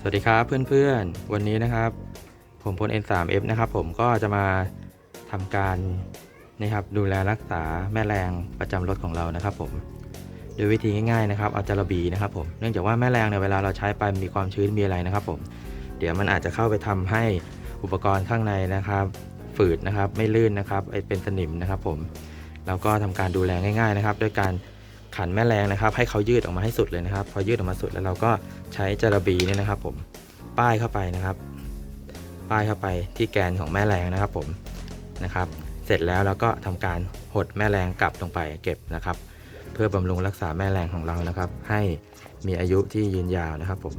สวัสดีครับเพื่อนๆ วันนี้นะครับ ผมพล N3F นะครับผมก็จะมาทำการนะครับดูแลรักษาแม่แรงประจำรถของเรานะครับ ผมโดยวิธีง่ายๆนะครับเอาจระบีนะครับผมเนื่องจากว่าแม่แรงเนี่ยเวลาเราใช้ไปมีความชื้นมีอะไรนะครับ ผม เดี๋ยวมันอาจจะเข้าไปทำให้อุปกรณ์ข้างในนะครับ ฝืดนะครับไม่ลื่นนะครับเป็นสนิมนะครับ ผมเราก็ทำการดูแลง่าย ๆนะครับ ด้วยการ ขันแม่แรงนะครับ ให้เขายืดออกมาให้สุดเลยนะครับ พอยืดออกมาสุดแล้วเราก็ใช้จาระบีนี่นะครับ ผมป้ายเข้าไปนะครับ ป้ายเข้าไปที่แกนของแม่แรงนะครับ ผมนะครับ เสร็จแล้วเราก็ทำการหดแม่แรงกลับลงไปเก็บนะครับ เพื่อบำรุงรักษาแม่แรงของเรานะครับ ให้มีอายุที่ยืนยาวนะครับผม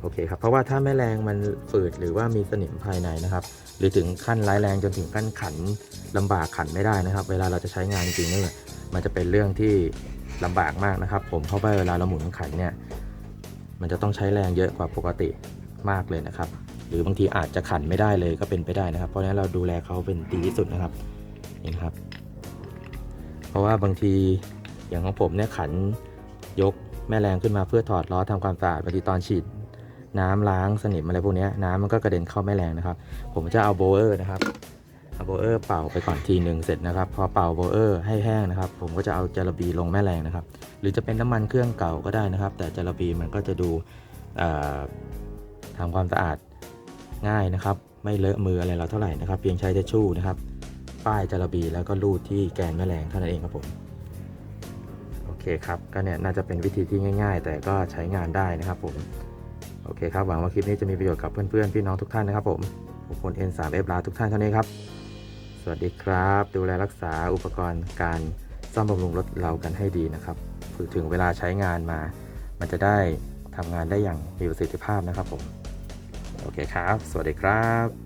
โอเคครับเพราะว่าถ้าแม่แรงมันฝืดหรือว่ามีสนิมภายในนะครับ หรือถึงขั้นร้ายแรงจนถึงขั้นขันลำบากขันไม่ได้นะครับ เวลาเราจะใช้งานจริงเนี่ยมันจะเป็นเรื่องที่ ลำบากมากนะครับ ผมเพราะว่าเวลาเราหมุนขันเนี่ย มันจะต้องใช้แรงเยอะกว่าปกติมากเลยนะครับ หรือบางทีอาจจะขันไม่ได้เลยก็เป็นไปได้นะครับ เพราะฉะนั้นเราดูแลเขาเป็นดีที่สุดนะครับนี่นะครับ เพราะว่าบางทีอย่างของผมเนี่ยขันยกแม่แรงขึ้นมาเพื่อถอดล้อทำความสะอาดบางทีตอนฉีดน้ำล้างสนิมอะไรพวกนี้น้ำมันก็กระเด็นเข้าแม่แรงนะครับ ผมจะเอาโบเออร์นะครับ โบเออร์เป่าไปก่อนทีหนึ่งเสร็จนะครับ พอเป่าโบเออร์ให้แห้งนะครับ ผมก็จะเอาจาระบีลงแม่แรงนะครับ หรือจะเป็นน้ำมันเครื่องเก่าก็ได้นะครับ แต่จาระบีมันก็จะดูเอ่อทำความสะอาดง่ายนะครับ ไม่เลอะมืออะไรเราเท่าไหร่นะครับ เพียงใช้ทิชชู่นะครับ ป้ายจาระบีแล้วก็ลูดที่แกนแม่แรงเท่านั้นเองครับผมโอเคครับก็เนี่ยน่าจะเป็นวิธีที่ง่าย ๆ แต่ก็ใช้งานได้นะครับผมโอเคครับหวังว่าคลิปนี้จะมีประโยชน์กับเพื่อนๆพี่น้องทุกท่านนะครับผมผมพล N3F ลาทุกท่านเท่านี้ครับ วัสดีครับ ดูแลรักษาอุปกรณ์การซ่อมบำรุงรถเรากันให้ดีนะครับคือถึงเวลาใช้งานมา มันจะได้ทำงานได้อย่างมีประสิทธิภาพนะครับผม โอเคครับ สวัสดีครับ